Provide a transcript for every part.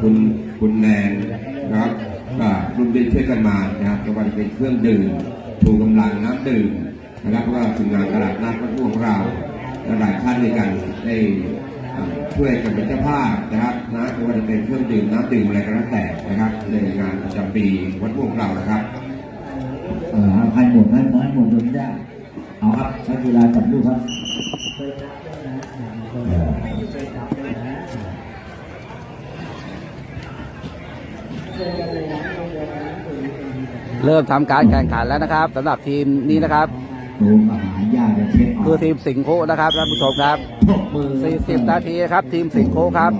คุณคุณแนนนะครับรุ่นเรียนช่วยกันมานะครับก็ว่าจะเป็นเครื่องดื่มชูกำลังน้ำดื่มนะครับก็ทีมงานตลาดนัดวัดม่วงของเราหลายท่านด้วยกันได้ช่วยกันเป็นเจ้าภาพนะครับนะไม่ว่าจะเป็นเครื่องดื่มน้ำดื่มอะไรก็แล้วแต่นะครับในงานประจำปีวัดม่วงของเรานะครับเออให้หมดให้หมดให้หมดโดนได้เอาครับนักกีฬาจับลูกครับ เริ่มทำการแข่งขันแล้วนะครับสำหรับทีมนี้นะครับคือทีมสิงโคนะครับท่านผู้ชมครับมือ40 นาทีครับ ทีมสิงโคครับ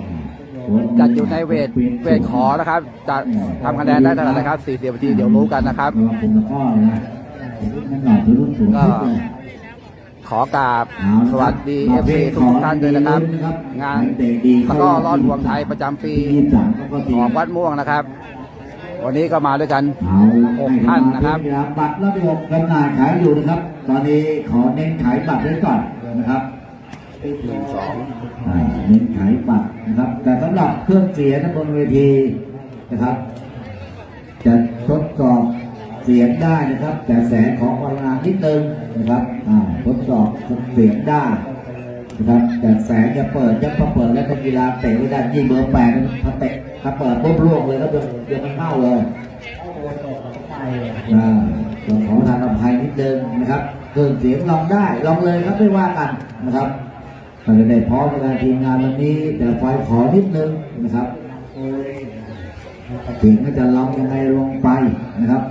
จัดอยู่ในเวทเวทขอนะครับ จะทำคะแนนได้เท่าไหร่นะครับ 40 นาทีเดี๋ยวรู้กันนะครับระวังเป็ขอกราบเอาละครับสวัสดีเอฟซีทุกท่านด้วยนะครับ งานตะก้อรอดหวงไทยประจำปีของวัดม่วงนะครับ วันนี้ก็มาด้วยกันหกท่านนะครับบัตรระบบจำหน่ายขายอยู่นะครับ ตอนนี้ขอเน้นขายบัตรไว้ก่อนนะครับอ่าเน้นขายบัตรนะครับ แต่สำหรับเครื่องเสียงบนเวทีนะครับ จะทดสอบเสียงได้นะครับ แต่แสงของพลังงานนิดนึงนะครับทดสอบเสียงได้นะครับแต่แสงจะเปิดจะเปิดแล้วนักกีฬาเตะไม่ได้ยิ่งเบอร์แปดถ้าเตะ ถ้าเปิดปุ๊บล่วงเลยก็ยังยังไม่เข้าเลยอ่าต้องขอทางอภัยนิดนึงนะครับเครื่องเสียงลองได้ลองเลยครับไม่ว่ากันนะครับเราจะได้พร้อมในการทีมงานวันนี้ แต่ไฟขอนิดนึงนะครับเสียงก็จะร้องยังไงลงไปนะครับ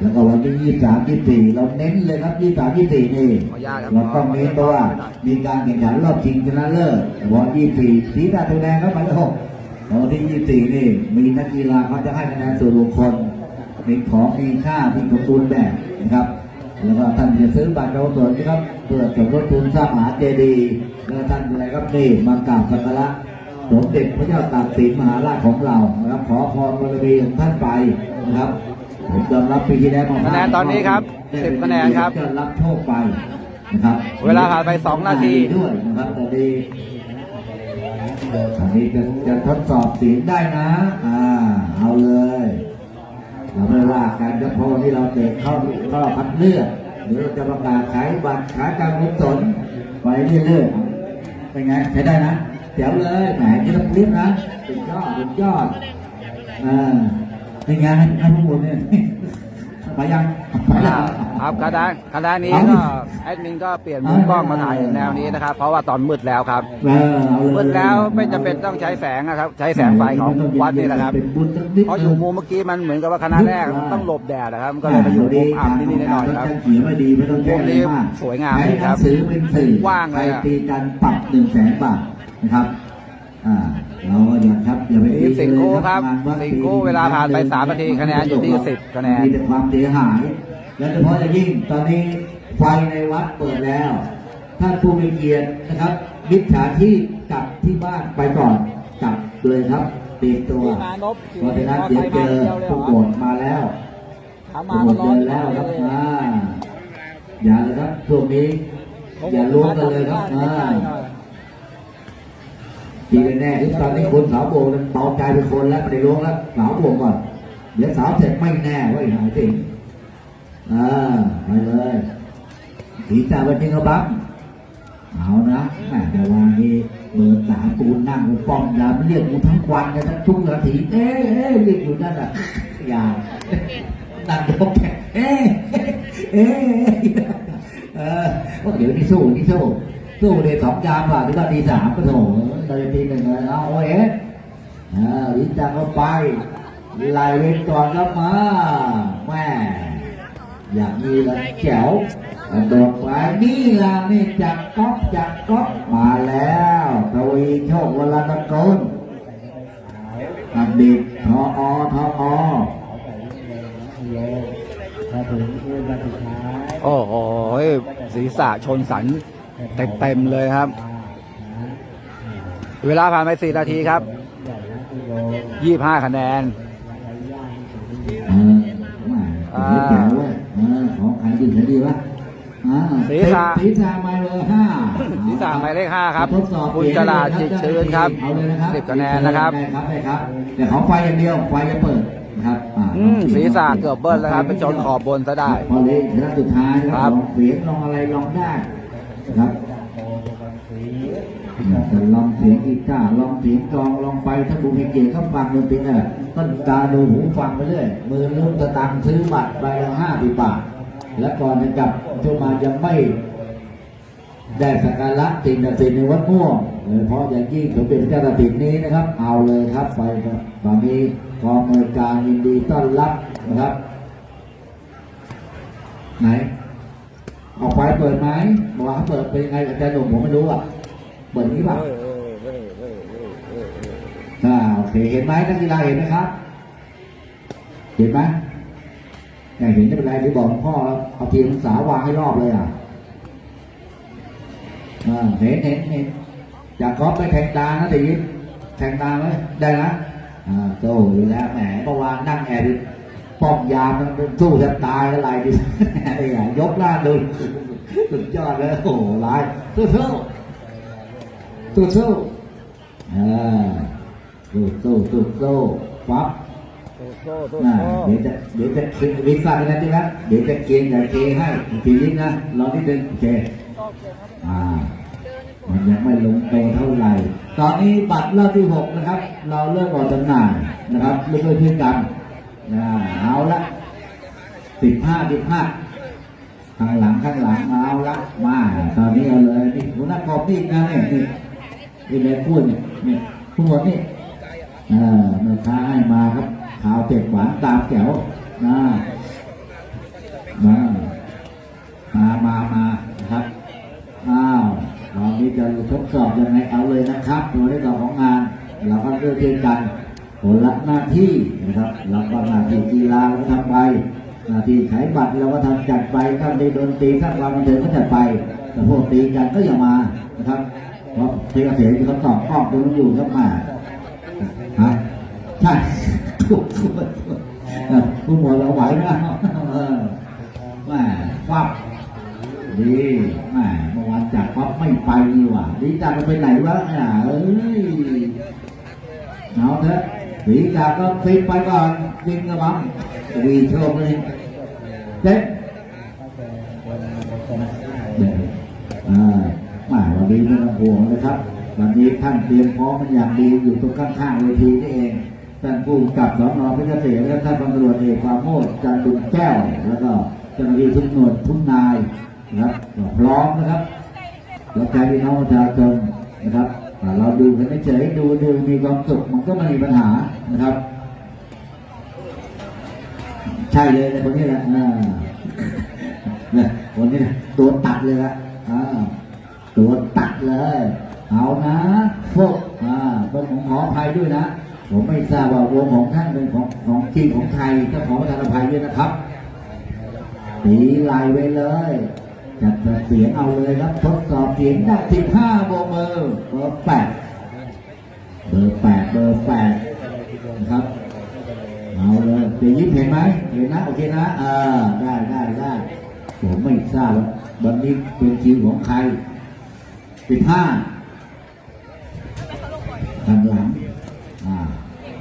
แล้วก็วันที่ยี่สามยี่สี่เราเน้นเลยครับยี่สามยี่สี่นี่ขออนุญาตครับเราต้องเน้นเพราะว่ามีการแข่งขันรอบชิงชนะเลิศวันยี่สี่สีตาตัวแดงครับหมายเลขหกแล้ว วันที่ยี่สี่นี่ มีนักกีฬาเขาจะให้คะแนนส่วนบุคคลมีของมีค่าที่สมบูรณ์แบบนะครับ แล้วก็ท่านจะซื้อบัตรเราส่วนนะครับ เพื่อสมทบทุนสร้างมหาเจดีย์แล้วท่านอะไรครับนี่มากราบสักการะสมเด็จพระเจ้าตากสินมหาราชของเรานะครับขอพรบารมีของท่านไปนะครับผมยอมรับปีที่แล้วมาคะแนนตอนนี้ครับได้สิบเป็คะแนนครับจะรับโชคไปนะครับ เวลาผ่านไปสองนาทีด้วยนะครับตอนนี้ต อันนี้จะจะทดสอบเสียงได้นะ อ่า เอาเลย เราไม่ว่าการจะพอที่เราเตะเข้าเข้ารอบคัดเลือกหรือเราจะประกาศขายบัตรขายการกุศลไปเรื่อยๆเป็นไงใช้ได้นะเดี๋ยวเลยแหมที่ต้องรีบนะสุดยอดสุดยอดอ่าเป็นไงให้พวกคุณเนี่ย ไปยังไปแล้ว ครับคณะคณะนี้ก็แอดมินก็เปลี่ยนมุมกล้องมาถ่ายแนวนี้นะครับ เพราะว่าตอนมืดแล้วครับเออเอาเลยมืดแล้วไม่จำเป็นต้องใช้แสงนะครับ ใช้แสงไฟของวัดนี่แหละครับเป็นบุญสักนิดเพราะอยู่มุมเมื่อกี้มันเหมือนกับว่าคณะแรกต้องหลบแดดนะครับมันก็เลยไปอยู่มุมอับนิดๆหน่อยๆครับ เขียนไม่ดีไม่ต้องแก้อะไรมากสวยงามใช้ครับหนังสือเป็นสื่อว่างเลยอะใครตีกันปรับหนึ่งแสนบาทนะครับ อ่า เราก็อย่าครับอย่าไปทีมสิงห์โก้เลยครับงานวัดสิงห์โก้เวลาผ่านไปสามนาทีคะแนนอยู่ที่10คะแนนมีแต่ความเสียหาย และเฉพาะอย่างยิ่งตอนนี้ไฟในวัดเปิดแล้วท่านผู้มีเกียรตินะครับมิจฉาชีพกลับที่บ้านไปก่อนกลับเลยครับเตรียมตัวพี่มานพเพราะฉะนั้นเดี๋ยวเจอผู้โกรธมาแล้วทำผู้มาโกรก็ธร้อเจนอแล้วครับอ่าอย่าเลยครับช่วงนี้อย่าล้วงกันเลยครับ อ่าทีแน่ๆที่ตอนนี้คนสาวโบนเบาใจเป็นคนแล้วไม่ได้ล้วงแล้วสาวโบก่อนเดี๋ยวสาวเสร็จไม่แน่ไว้ยหายสิอ่าไปเลยผีตาวันนี้ก็บังเอานะแต่วันนี้เบอร์สามกูนั่งกูป้อมยามเรียกกูทั้งวันเลยทั้งทุกนาทีเอ๊ะเรียกอยู่นั่นอะอย่านั่งยกแขนเอ๊ะเอ๊ะเออว่าเดี๋ยวนี่สู้นี่สู้ สู้เลยสองยามว่ะหรือว่าตีสามก็โถเลยตีหนึ่งเลยเอาเอ๊ะอ่าวิจารณ์เข้าไปไล่เว้นก่อนแล้วมาแม่อย่างนี้ละแจ๋วโดดไปนี่ละนี่จากก๊อกจากก๊อกมาแล้วทวีโชควลตะกนอดีตทออทออโอ้โหศีรษะชนสัน เต็มๆเลยครับ เวลาผ่านไป4นาทีครับ25คะแนนเออแม่แจ๋วเว้ยเออของขายดีขายดีวะเออ่าศีรษะศีรษะหมายเลขห้าศีรษะหมายเลขห้าครับทดสอบคุณจราจิตชื้นครับเอาเลยนะครับสิบคะแนนนะครับได้ครับได้ครับแต่ของไฟอย่างเดียวไฟจะเปิดนะครับอ่าอืมศีรษะเกือบเบิ้ลแล้วครับไปชนขอบบนซะได้พอเลยชนะสุดท้ายนะคครัรับบลองเสียงลองอะไรลองได้ นะครับจะลองเสียงกีตาร์ลองเสียงกลองลองไปถ้าบุญเกียรติก็ฟังดนตรีน่ะต้นตาดูหูฟังไปเรื่อยมือลุ้นตะตังซื้อบัตรไปละห้าสิบบาทและก่อนจะกลับช่มายังไม่ได้สักการะสิ่งศักดิ์สิทธิ์ในวัดม่วงโดยเฉพาะอย่างยิ่งสมเด็จเจ้าตินนี้นะครับ เอาเลยครับไปครับตอนนี้กองบริการยินดีต้อนรับนะครับ ไหน เอาไฟเปิดไหมบอกว่าเขาเปิดเป็นยังไงอาจารย์หนุ่มผมไม่รู้อะเปิดนี้ป่ะอ่าโอเคเห็นไหมนักกีฬาเห็นไหมครับ เห็นไหมไม่เห็นไม่เป็นไรที่บอกหลวงพ่อแล้วเอาเทียนสาวางให้รอบเลยอะอ่าเห็นเห็นเห็นจากก๊อฟไปแทงตานะตียิปแทงตาไหมได้นะอ่าโตอยู่แล้วแหมเมื่อวานนั่งแอบอยู่ ป้อมยามมันสู้แทบตายอะไรดิไอ้ห่ายกหน้าดูสุดยอดเลยโอ้โหร้ายสู้สู้สู้สู้อ่าสู้สู้สู้สู้ปั๊บน่าเดี๋ยวจะเดี๋ยวจะคิดวิซ่าไปนะที่รักเดี๋ยวจะเกียงอย่าเกให้ทีนี้นะรอนิดนึงโอเคอ่ามันยังไม่ลงตัวเท่าไหร่ ตอนนี้บัตรรอบที่หกนะครับ เราเริ่มออกจำหน่ายนะครับเรื่อยๆช่วยกัน นะเอาละสิบห้าสิบห้าข้างหลังข้างหลังมาเอาละมาตอนนี้เอาเลยนี่หัวหน้ากอบนี่นะเนี่ยนี่นี่เลยพูดเนี่ยนี่ทั้งหมดนี่เออแม่ค้าให้มาครับขาวเจ็บหวานตามแถวนะมามามามานะครับอ้าวตอนนี้จะทดสอบยังไงเอาเลยนะครับตัวในต่อของงานเราก็เลือกเช่นกัน ผลลัพธ์หน้าที่นะครับเราก็หน้าที่กีฬาเราก็ทำไปหน้าที่ขายบัตรเราก็ทำจัดไปถ้าได้ดนตรีถ้าความบันเทิงก็จัดไป แต่พวกตีกันก็อย่ามานะครับเพราะเทกเกษตรเขาตอบข้อตรงอยู่ครับมาฮะใช่ถูกถูกถูกผู้หมวดเราไหวนะแม่ควับดีแหมเมื่อวานจับปั๊บไม่ไปนี่หว่าดีจับไปไหนวะเนี่ยเอ้ยเอาเถอะ ดีจับก็ฟิตไปก่อนยิงกระบังวีโชคเลยเจ๊อ่าแหมาวันนี้ไม่ต้องห่วงนะครับ วันนี้ท่านเตรียมพร้อมมันอย่างดีอยู่ตรงข้างๆเวทีนี่เองท่านผู้กับสนเพชรเกษมและท่านตำรวจเอกความโมดจันดุลแก้ว แล้วก็เจ้าหน้าที่ทุกหน่วยทุกนายนะครับก็พร้อมนะครับแล้วใจพี่น้องประชาชนนะครับ เราดูกันเฉยดูดูมีความสุขมันก็ไม่มีปัญหานะครับ ใช่เลยคนนี้แหละเนี่ยคนนี้ตัวตัดเลยละตัวตัดเลย เอานะพวกต้องผมขออภัยด้วยนะ ผมไม่ทราบว่าวงของท่านเป็นของของจริงของไทยก็ขอประทานอภัยด้วยนะครับตีลายไว้เลย จัดเสียงเอาเลยครับทดสอบเสียงได้สิบห้าโบมือเบอร์แปดเบอร์แปดเบอร์แปดนะครับเอาเลยเดี๋ยวยิ้มเห็นไหมเห็นนะโอเคนะอ่าได้ได้ได้ผมไม่ทราบวันนี้เป็นคิวของใครสิบห้าทางหลังอ่า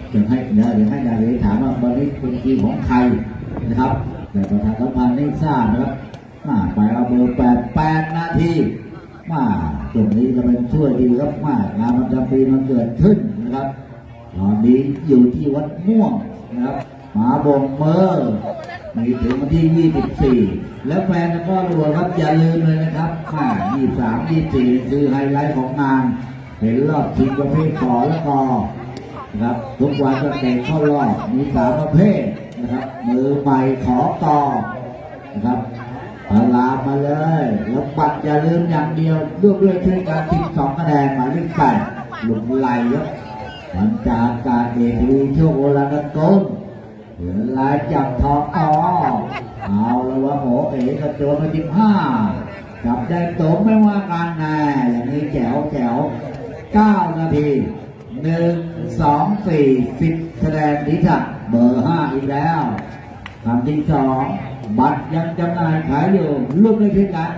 เดี๋ยวให้เดี๋ยวเดี๋ยวให้นายเลยถามว่าวันนี้เป็นคิวของใครนะครับแต่ประธานสัมพันธ์ไม่ทราบนะครับ มาไปเอาเบอร์แปดแปดนาทีมาตรงนี้จะเป็นช่วยดีครับมากงานประจำปีมันเกิดขึ้นนะครับตอนนี้อยู่ที่วัดม่วงนะครับหมาบงเมอร์มีถึงวันที่ 24 แล้วแฟนก็รัวครับอย่าลืมเลยนะครับมา23 24 คือไฮไลท์ของงาน เห็นรอบชิงประเภทขอและกอนะครับทุกวันก็แต่งเข้ารอบมีสามประเภทนะครับมือใหม่ขอกอนะครับ เอาลามาเลยแล้วบัตรอย่าลืมอย่างเดียวร่วมด้วยช่วยการทิ้งสองคะแนนหมายเลขแปดหลุมไหลครับมันจากการเอกวีโชคโอลานันโกนเหลือลายจับทองอเอาแล้วว่าโหเอ๋กระโจนมาสิบห้าจับได้โตไม่ว่ากันแน่อย่างนี้แจ๋วแจ๋วเก้านาทีหนึ่งสองสี่สิบคะแนนนิสักเบอร์ห้าอีกแล้วคำที่สอง บัตรยังจำหน่ายขายอยู่รุ่นไม่ใช่กัน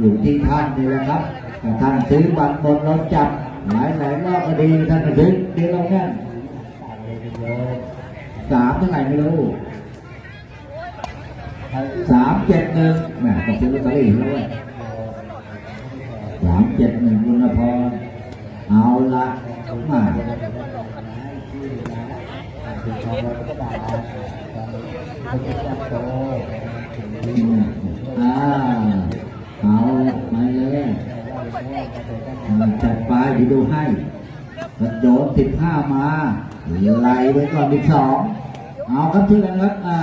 อยู่ที่ท่านนี่แหละครับแต่ท่านซื้อบัตรหมดเราจับหลายหลายรอบก็ดีท่านซื้อเดี๋ยวเราแค่สามเท่าไหร่ไม่รู้สามเจ็ดหนึ่งแหมต้องซื้อลอตเตอรี่แล้วเว้ยสามเจ็ดหนึ่งคุณพรเอาละมาอืมอ่าเอาไปเลยจัดไปดีดูให้กระโดดสิบห้ามาไล่ไว้ก่อนอีกสองเอาครับที่กันครับอ่า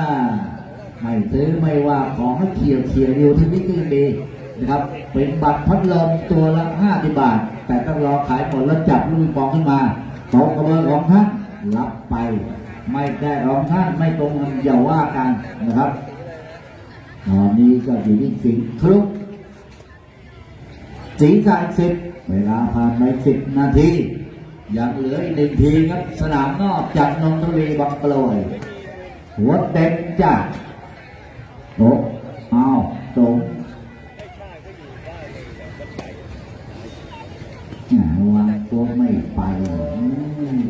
ไม่ซื้อไม่ว่าของให้เขี่ยวเขี่ยวอยู่ที่นี่ก็ยังดีนะครับ เป็นบัตรพัดลมตัวละห้าสิบบาท แต่ต้องรอขายหมดแล้วจับลูกปองขึ้นมาตรงกระเบื้อร์ของท่านรับไป ไม่ได้ของท่านไม่ตรงกันอย่าว่ากันนะครับ อนนี้ก็อยู่ที่สิงครุกสีสายสิบเวลาผ่านไปสิบนาทียังเหลืออีกหนึ่งทีครับสนามนอกจากนนทบุรีบางกลอยหัวเต็มจ้ะโต๊ะเอาตรงวางตัวไม่ไป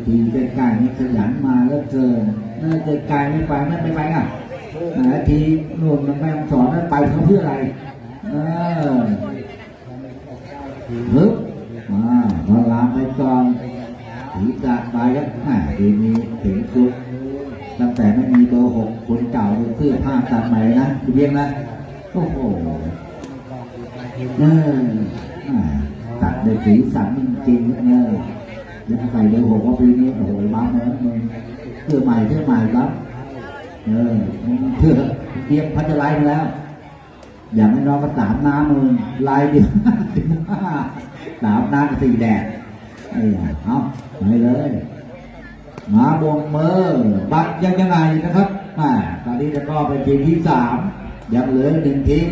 ทีใกล้ๆนี่ขยันมาแล้วเกินน่าจะไกลไม่ไปไม่ไม่ไป อะอ่าทีนู่นมันแม่สอนนั้นไปเขาเพื่ออะไรเออฮึบมาพอลามไปก่อนถีกาดไปครับอ่าทีนี้ถึงคุกตั้งแต่ไม่มีเบอร์หกคนเก่าเสื้อผ้าตัดใหม่นะคุณเบียงนะโอ้โหเออตัดด้วยสีสันจริงๆเออยังใส่เบอร์หกว่าปีนี้โอ้โหบ้าเลยมึงเสื้อใหม่เสื้อใหม่ครับ เออเพื่อเตรียมพัชไลมาแล้ว อย่างน้อยๆก็สามน้ำมึงลายเดียวสามน้ำกับสี่แดดไอ้ยเอาไปเลยมาบวงมือบัตรยังยังไงนะครับอ่าตอนนี้จะก็เป็นทีมที่สามยังเหลือหนึ่งทีม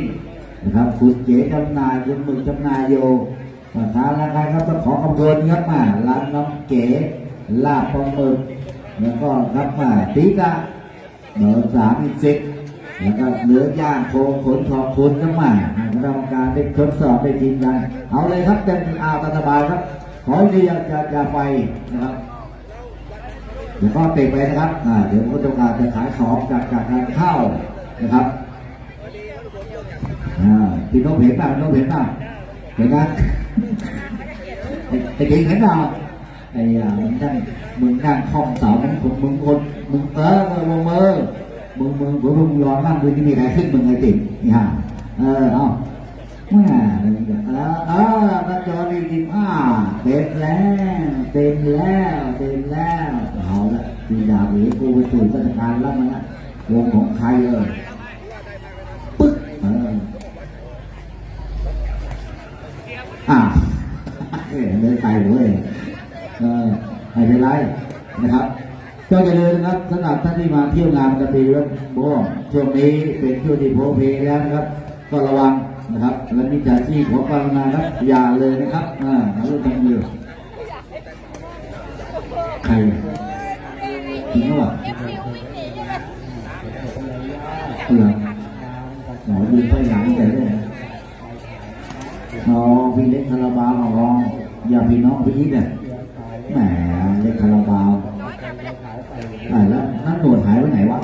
นะครับคุณเก๋จำนายคุณหมึกจำนายโยประธานราคาครับต้องขอขอบคุณครับมาร้านน้องเก๋ลาบปลาหมึกแล้วก็ครับมาตีกะ เบอร์สามอีกสิบแล้วก็เหลือย่างโคงขนขอบคุณครับมาให้คณะกรรมการได้ทดสอบได้ทีมกัน เอาเลยครับเต็มอาตาสบายครับ ขอให้ดีอย่าอย่าอย่าไปนะครับเดี๋ยวก็เตะไปนะครับอ่าเดี๋ยวผู้ต้องการจะขายของจากจากการเข้านะครับอ่าพี่น้องเห็นป่ะน้องเห็นป่ะเห็นไหมไอ้ไอ้เก่งเห็นป่ะไอ้อ่ามึงนั่งมึงนั่งคล่อมเสามึงคนมึงคน มึงเออมึงมึงมือมึงมึงมึงมึงรอนั่งดูที่มีใครขึ้นมึงไอ้ติ่งนี่ฮะเออเอาแม่อะไรกันเออเออมาจอดีทีห้าเต็มแล้วเต็มแล้วเต็มแล้วเอาละทีดาวหรือกูไปสู่ราชการแล้วมันนะวงของใครเออปึ๊กเอออ่าเอ้ยเดินไปเว้ยเออไม่เป็นไรนะครับ ก็จะเดินนะครับสำหรับท่านที่มาเที่ยวงานกระตีวัดโบ้ช่วงนี้เป็นช่วงที่โพเพแล้วนะครับ ก็ระวังนะครับ และมิจฉาชีพขอความกรุณาครับอย่าเลยนะครับอ่าเอาลูกทำมือใครอะจริงหรือเปล่าเหรอหมอยืนไปหลังแต่เลยอ๋อพี่เล็กคาราบาวอ๋ออย่าพี่น้องพี่อีทเนี่ยแหมเล็กคาราบาว อ่าแล้วนั่นหนวดหายไปไหนวะ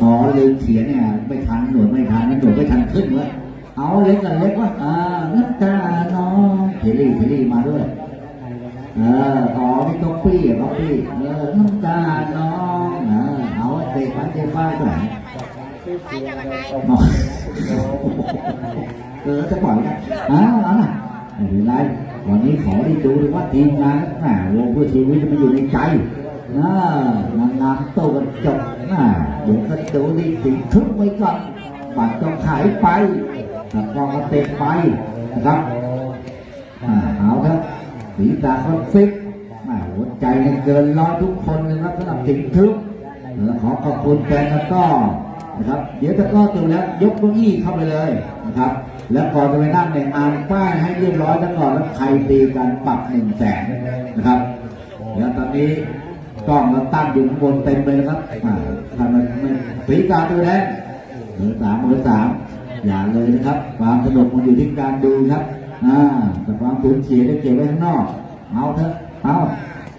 อ๋อลืมเขียนเนี่ยไม่ทันหนวดไม่ทันนั่นหนวดไม่ทันขึ้นเว้ยเอาเล็กกันเล็กวะอ่าน้ำตาน้องเทลี่เทลี่มาด้วยเอออ๋อนี่ก๊อปปี้อะก๊อปปี้เออน้ำตาน้องเออเอาเตะไปเตะไปก็ไหนอ๋อเออจะปล่อยกันอ้าวเอานะไม่เป็นไร วันนี้ขอได้ดูเลยว่าทีมงานแหมวงเพื่อชีวิตมันอยู่ในใจนะนางงามโตกันจบนะเดี๋ยวก็ดูดีสิทุกไว้ก่อนบัตรต้องขายไปแล้วก็กระเตะไปนะครับอ่าเอาครับสีตาเขาฟิตแหมหัวใจเนี่ยเกินร้อยทุกคนเลยครับสำหรับสิงห์ทึบแล้วขอขอบคุณแฟนแล้วก็นะครับ เดี๋ยวตะก้อจบแล้วยกเก้าอี้เข้าไปเลยนะครับ แล้วก่อนจะไปนั่งเนี่ยอ่านป้ายให้เรียบร้อยแล้วก่อนแล้วใครตีกันปรับหนึ่งแสนนะครับ แล้วตอนนี้กล้องเราตั้งอยู่ข้างบนเต็มเลยนะครับอ่าทำไมไม่สีกาตัวแดงบอร์สามเบอร์สามอย่าเลยนะครับ ความสนุกมันอยู่ที่การดูครับอ่าแต่ความสูญเสียได้เก็บไว้ข้างนอก เอาเถอะเอา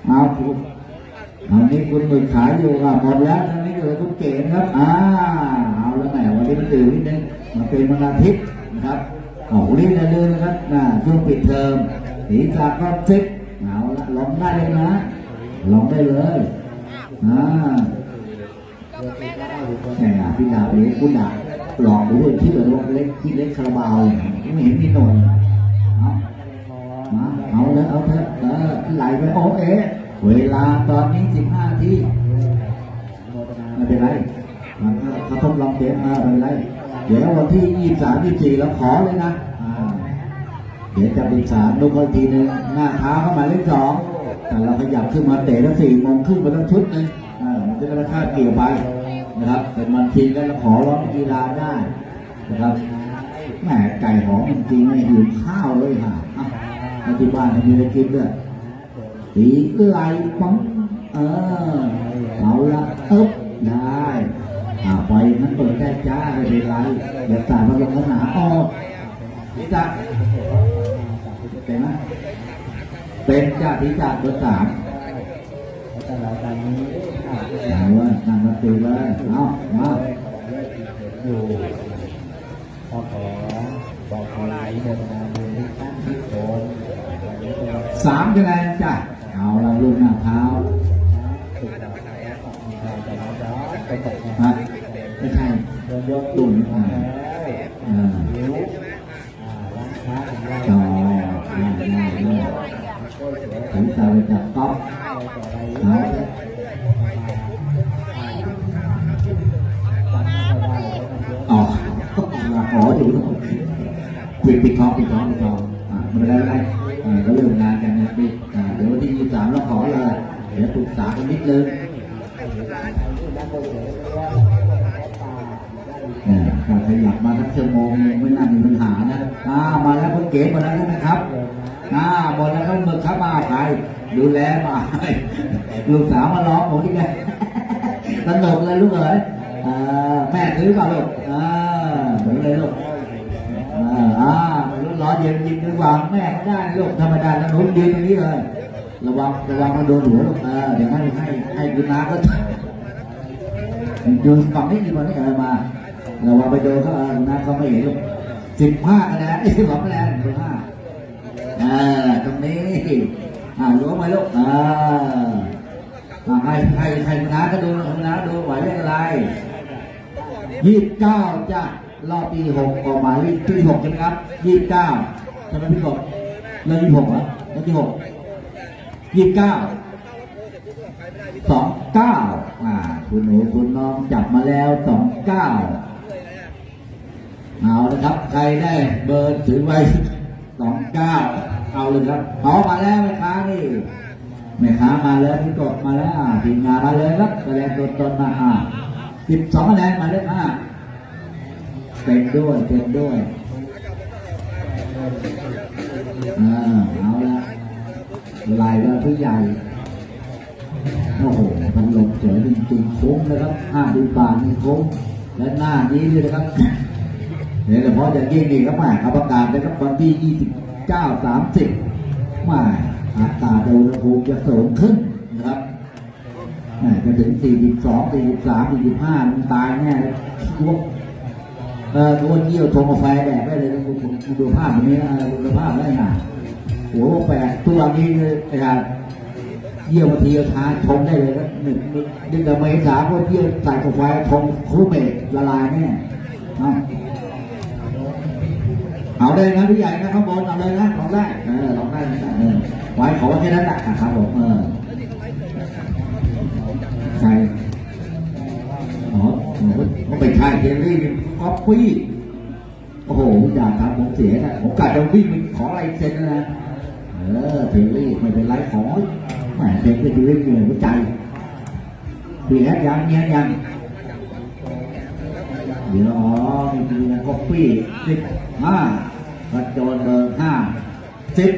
เอาคุณอานี้คุณหมึกขายอยู่อะหมดแล้วตอนนี้เหลือคุณเก๋นะครับอ่าเอาแล้วแหมวันนี้มันตื่นนิดนึงมาเป็นวันอาทิตย์ นะครับโอ้โหนี่นะลืมนะครับน่าช่วงปิดเทอมศีรษะก็ฟิตเอาละลองได้เลยนะลองได้เลยอ่าแหมพี่ดาวเล็กคุณดาหลอกดูด้วยที่เหลือเล็กที่เล็กคาราบาวเนี่ยไม่เห็นมีหน่อยเอามาเอาแล้วเอาเถอะเออไหลไปโอเคเวลาตอนนี้สิบห้าทีไม่เป็นไรมันก็เขาทดลองเกมมาไม่เป็นไร ดี๋ยววันที่ยี่สามยี่สี่เราขอเลยนะเดี๋ยวจะปรึกษาลูกเขาอีกทีหนึงหน้าท้าเข้ามาเลขสองแต่เราขยับขึ้นมาเตะแล้วสี่มงครึ่งไปต้งชุดหนึงอ่ามันจะได้ราคาเกี่ยวไปนะครับเป็นวันทีแล้วเราขอร้องกีฬาได้นะครับแหมไก่หอมจริงไม่หิวข้าวเลยค่ะอะแล้วที่บ้านมีอะไรกินด้วยตีไหลปังเออเอาละเอ๊บได้ อ่าไปนั้นเปิดได้จ้าไม่เป็นไรเดี๋ยวตาพัดลมหนาออกนี่จ้ะเป็นไหมเป็นจ้าที่จ้าเบอร์สามตลอดตอนนี้อาจจะเอานั่งมาตีเลยเอามาอยู่พอขอบอกขอไหลเดินมาดูที่ตั้งที่โคนวันสามคะแนนจ้ะเอาละลูกหน้าเท้าไปตก ยกตุ่ตุ่นนอ่ามาอ่าหิวอ่าร้านค้าของเราต่อได้ได้ได้ถึงจะไปจับก๊อฟเอาอ๋อขออยู่ปิดปิดทองปิดทองปิดทองอ่าไม่เป็นไรไม่เป็นไรอ่าก็เริ่มงานกันนะปิดอ่าเดี๋ยววันที่ยี่สามเราขอเลยเดี๋ยวปรึกษากันนิดนึง เอ่อถ้าขยับมาสัก ชั่วโมงนึงไม่น่ามีปัญหานะอ่ามาแล้วคุณเก๋มาแล้วใช่ไหมครับอ่าหมดแล้วก็มึกครับมาใครดูแลมาลูกสาวมาร้องผมอีกแล้วสนุกเลยลูกเอ๋ยอ่าแม่ซื้อเปล่าลูกอ่าเหมือนเลยลูกอ่าอ่าไม่รู้ร้อนเย็นยิงดีกว่าแม่ก็ได้ลูกธรรมดาแล้วหนูยืนตรงนี้เลยระวังระวังมันโดนหัวลูกเออเดี๋ยวให้ให้ให้คุณน้าก็อยู่ฝั่งนี้อยู่ฝั่งนี้เออมา เราว่าไปดนเขาเออนะเขาไม่เห็นหรอกสิบห้าคะแนนสิบสองคะแนนสิบห้าอ่าตรงนี้อ่าล้วงไปลูกอ่าให้ให้ให้น้าก็ดูน้าดูไหวเลขอะไรยี่สิบเก้าจ้ะรอบปีหกออกมาเลขที่หกใช่ไหมครับยี่สิบเก้าใช่ไหมพี่กบเรื่องยี่สิบหกเหรอเรื่องที่หกยี่สิบเก้าสองเก้าอ่าคุณหนูคุณน้องจับมาแล้วสองเก้า เอาละครับ ใครได้เบอร์ถือไว้สองเก้าเอาเลยครับเอามาแล้วแม่ค้านี่แม่ค้ามาแล้วพี่กดมาแล้วทีมงานมาเลยครับแสดงตัวตนมาอ่าสิบสองคะแนนมาเลยอ่าเต็มด้วยเต็มด้วยอ่าเอาละลายก็ทุกใหญ่โอ้โหพันลมสวยจริงๆคุ้มนะครับห้าดิบานี่คุ้มและหน้านี้ด้วยนะครับ เดี๋ยเฉพาะอย่างยิ่งนี่ครับแม่เอาประกาศนะครับวันที่ 29 30มาอากาศอุณหภูมิจะสูงขึ้นนะครับแม่จะถึง 42 43 45มันตายแน่เลยคิดว่าเออตัวเยี่ยวชงกาแฟแดกได้เลยคุณคุณดูภาพแบบนี้นะดูภาพได้หนาโอ้โหแปลกตัวนี้เลยไอ้ห่าเยี่ยวมาทีเอาทาชงได้เลยนะหนึ่งเดือนเมษาก็เยี่ยวใส่กาแฟชงคูเมกละลายแน่ เอาเลยนะพี่ใหญ่นะข้างบนเอาเลยนะลองได้เออลองได้นะเออไว้ขอว่าแค่นั้นแหละครับผมเออใช่อ๋อเขาไปใช่เทลลี่ก๊อปปี้โอ้โหอย่าทำผมเสียนะผมกะจะวิ่งขออะไรเซ็นนะเออเทลลี่ไม่เป็นไรขอแหมเพลงก็ดีเรื่องเหนื่อยหัวใจปีแอดยังเงี้ยยังเดี๋ยวอ๋อมีปีนะก็ปี้สิบห้า พัดโจนเบอร์ห้าสิบ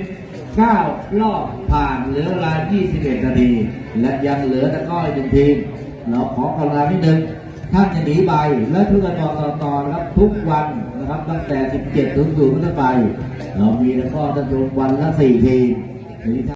เก้ารอบผ่านเหลือเวลา 21 นาที และยังเหลือตะก้อยหนึ่งทีม เราขอกำลังนิดนึงท่านจะหนีไปและทุกกันต่อต่อต่อนะครับทุกวันนะครับตั้งแต่ 17 ถึง0เป็นต้นไป เรามีแล้วก็ท่านชมวันละ4ทีม